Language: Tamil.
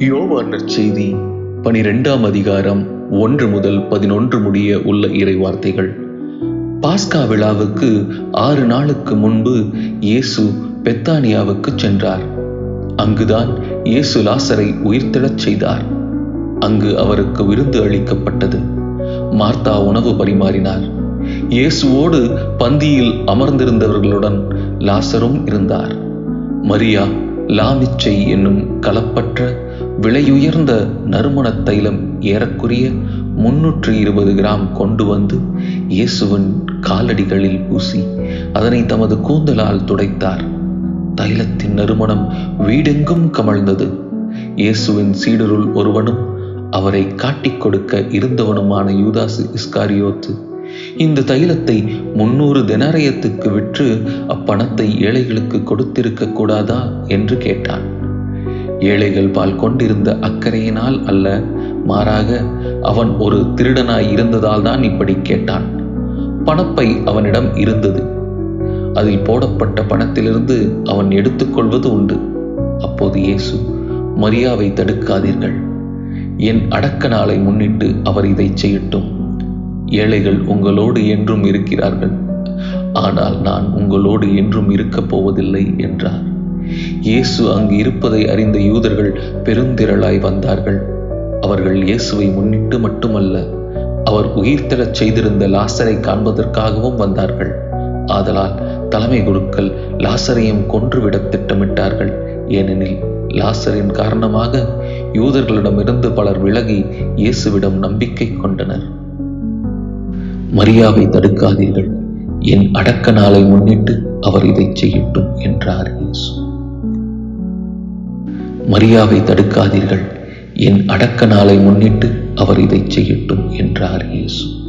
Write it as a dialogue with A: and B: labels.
A: யோவான் நற்செய்தி பனிரெண்டாம் அதிகாரம் ஒன்று முதல் பதினொன்று முடிய உள்ள இறை வார்த்தைகள் பாஸ்கா விழாவுக்கு ஆறு நாளுக்கு முன்பு இயேசு பெத்தானியாவுக்கு சென்றார். அங்குதான் இயேசு லாசரை உயிர்த்தெழச் செய்தார். அங்கு அவருக்கு விருந்து அளிக்கப்பட்டது. மார்த்தா உணவு பரிமாறினார். இயேசுவோடு பந்தியில் அமர்ந்திருந்தவர்களுடன் லாசரும் இருந்தார். மரியா லாமிச்சை என்னும் கலப்பற்ற விலையுயர்ந்த நறுமண தைலம் ஏறக்குறைய முன்னூற்று இருபது கிராம் கொண்டு வந்து இயேசுவின் காலடிகளில் பூசி அதனை தமது கூந்தலால் துடைத்தார். தைலத்தின் நறுமணம் வீடெங்கும் கமழ்ந்தது. இயேசுவின் சீடருள் ஒருவனும் அவரை காட்டிக் கொடுக்க இருந்தவனுமான யூதாசு இஸ்காரியோத்து இந்த தைலத்தை முன்னூறு தினாரயத்துக்கு விற்று அப்பணத்தை ஏழைகளுக்கு கொடுத்திருக்க கூடாதா? என்று கேட்டான். ஏழைகள் பால் கொண்டிருந்த அக்கறையினால் அல்ல. மாறாக அவன் ஒரு திருடனாய் இருந்ததால் தான் இப்படி கேட்டான். பணப்பை அவனிடம் இருந்தது. அதில் போடப்பட்ட பணத்திலிருந்து அவன் எடுத்துக்கொள்வது உண்டு. அப்போது இயேசு மரியாவை தடுக்காதீர்கள். என் அடக்க நாளை முன்னிட்டு அவர் இதை செய்யட்டும். ஏழைகள் உங்களோடு என்றும் இருக்கிறார்கள். ஆனால் நான் உங்களோடு என்றும் இருக்கப் போவதில்லை என்றார். இயேசு அங்கு இருப்பதை அறிந்த யூதர்கள் பெருந்திரளாய் வந்தார்கள். அவர்கள் இயேசுவை முன்னிட்டு மட்டுமல்ல அவர் உயிர்த்தெழச் செய்திருந்த லாசரை காண்பதற்காகவும் வந்தார்கள். ஆதலால் தலைமை குருக்கள் லாசரையும் கொன்றுவிட திட்டமிட்டார்கள். ஏனெனில் லாசரின் காரணமாக யூதர்களிடமிருந்து பலர் விலகி இயேசுவிடம் நம்பிக்கை கொண்டனர். மரியாவை தடுக்காதீர்கள். என் அடக்க நாளை முன்னிட்டு அவர் இதை செய்யட்டும் என்றார் இயேசு. மரியாவை தடுக்காதீர்கள். என் அடக்க நாளை முன்னிட்டு அவர் இதை செய்யட்டும் என்றார் இயேசு.